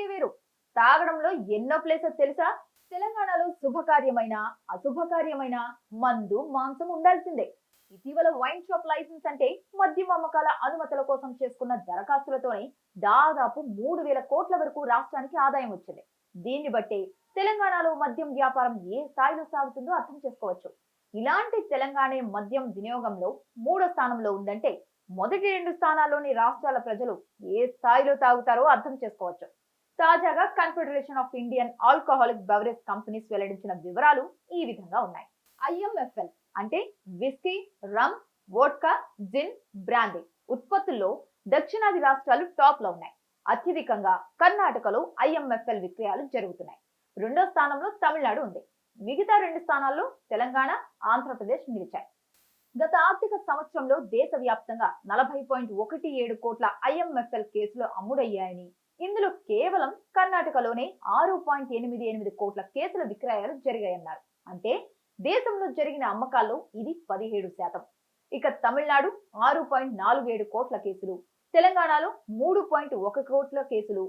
కిక్కే వేరు. తాగడంలో ఎన్నో ప్లేసెస్ తెలుసా? తెలంగాణలో శుభకార్యమైన అశుభకార్యమైన మందు మాంసం ఉండాల్సిందే. ఇటీవల వైన్ షాప్ లైసెన్స్ అంటే మద్యం అమ్మకాల అనుమతుల కోసం చేసుకున్న దరఖాస్తులతోనే దాదాపు మూడు వేల కోట్ల వరకు రాష్ట్రానికి ఆదాయం వచ్చింది. దీన్ని బట్టి తెలంగాణలో మద్యం వ్యాపారం ఏ స్థాయిలో సాగుతుందో అర్థం చేసుకోవచ్చు. ఇలాంటి తెలంగాణ మద్యం వినియోగంలో మూడో స్థానంలో ఉందంటే మొదటి రెండు స్థానాల్లోని రాష్ట్రాల ప్రజలు ఏ స్థాయిలో తాగుతారో అర్థం చేసుకోవచ్చు. తాజాగా confederation of Indian alcoholic beverage companies వెల్లడించిన వివరాలు ఈ విధంగా ఉన్నాయి. ఐఎంఎఫ్ఎల్ అంటే whisky rum vodka gin brandy ఉత్పత్తుల్లో దక్షిణాది రాష్ట్రాలు టాప్లో ఉన్నాయి. అత్యధికంగా కర్ణాటకలో ఐఎంఎఫ్ఎల్ విక్రయాలు జరుగుతున్నాయి. రెండో స్థానంలో తమిళనాడు ఉంది. మిగతా రెండు స్థానాల్లో తెలంగాణ ఆంధ్రప్రదేశ్ నిలిచాయి. గత ఆర్థిక సంవత్సరంలో దేశవ్యాప్తంగా నలభై పాయింట్ ఒకటి ఏడు కోట్ల ఐఎంఎఫ్ఎల్ కేసులు అమ్ముడయ్యాయని ఇందులో కేవలం కర్ణాటకలోనే ఆరు పాయింట్ ఎనిమిది ఎనిమిది కోట్ల కేసుల విక్రయాలు జరిగాయన్నారు. అంటే దేశంలో జరిగిన అమ్మకాల్లో ఇది పదిహేడు శాతం. ఇక తమిళనాడు ఆరు పాయింట్ నాలుగు ఏడు కోట్ల కేసులు. తెలంగాణలో మూడు పాయింట్ ఒక కోట్ల కేసులు.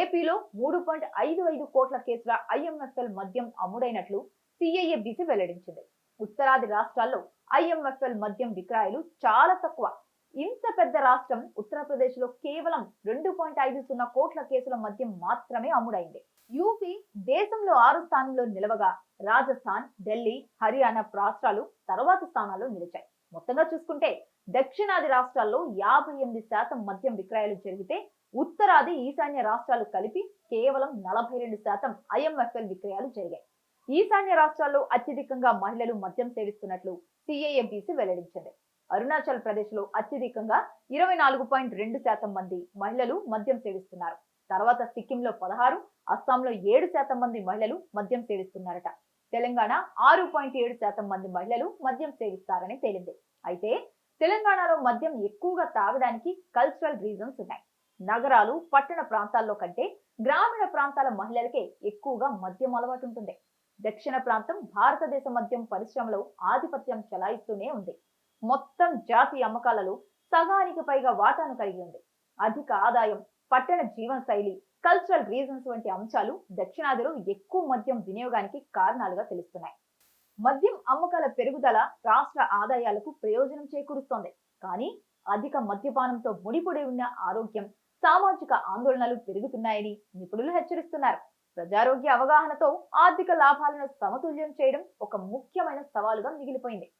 ఏపీలో మూడు పాయింట్ ఐదు ఐదు కోట్ల కేసుల ఐఎంఎఫ్ఎల్ మద్యం అమ్ముడైనట్లు సిఐఏబిసి వెల్లడించింది. ఉత్తరాది రాష్ట్రాల్లో ఐఎంఎఫ్ఎల్ మద్యం విక్రయాలు చాలా తక్కువ. ఇంత పెద్ద రాష్ట్రం ఉత్తరప్రదేశ్లో కేవలం రెండు పాయింట్ ఐదు సున్నా కోట్ల కేసుల మద్యం మాత్రమే అమ్ముడైంది. యూపీ దేశంలో ఆరు స్థానంలో నిలవగా రాజస్థాన్ ఢిల్లీ హర్యానా రాష్ట్రాలు తర్వాత స్థానాల్లో నిలిచాయి. మొత్తంగా చూసుకుంటే దక్షిణాది రాష్ట్రాల్లో యాభై ఎనిమిది శాతం మద్యం విక్రయాలు జరిగితే ఉత్తరాది ఈశాన్య రాష్ట్రాలు కలిపి కేవలం నలభై రెండు శాతం ఐఎంఎఫ్ఎల్ విక్రయాలు జరిగాయి. ఈశాన్య రాష్ట్రాల్లో అత్యధికంగా మహిళలు మద్యం సేవిస్తున్నట్లు సిఐఎంపిసి వెల్లడించింది. అరుణాచల్ ప్రదేశ్లో అత్యధికంగా ఇరవై నాలుగు పాయింట్ రెండు శాతం మంది మహిళలు మద్యం సేవిస్తున్నారు. తర్వాత సిక్కింలో పదహారు అస్సాంలో ఏడు శాతం మంది మహిళలు మద్యం సేవిస్తున్నారట. తెలంగాణ ఆరు పాయింట్ ఏడు శాతం మంది మహిళలు మద్యం సేవిస్తారని తేలింది. అయితే తెలంగాణలో మద్యం ఎక్కువగా తాగడానికి కల్చరల్ రీజన్స్ ఉన్నాయి. నగరాలు పట్టణ ప్రాంతాల్లో కంటే గ్రామీణ ప్రాంతాల మహిళలకే ఎక్కువగా మద్యం అలవాటు ఉంటుంది. దక్షిణ ప్రాంతం భారతదేశ మద్యం పరిశ్రమలో ఆధిపత్యం చెలాయిస్తూనే ఉంది. మొత్తం జాతి అమ్మకాలలో సగానికి పైగా వాటాను కలిగి ఉంది. అధిక ఆదాయం పట్టణ జీవన శైలి కల్చరల్ రీజన్స్ వంటి అంశాలు దక్షిణాదిలో ఎక్కువ మద్యం వినియోగానికి కారణాలుగా తెలుస్తున్నాయి. మద్యం అమ్మకాల పెరుగుదల రాష్ట్ర ఆదాయాలకు ప్రయోజనం చేకూరుస్తోంది. కానీ అధిక మద్యపానంతో ముడిపడి ఉన్న ఆరోగ్యం సామాజిక ఆందోళనలు పెరుగుతున్నాయని నిపుణులు హెచ్చరిస్తున్నారు. ప్రజారోగ్య అవగాహనతో ఆర్థిక లాభాలను సమతుల్యం చేయడం ఒక ముఖ్యమైన సవాలుగా మిగిలిపోయింది.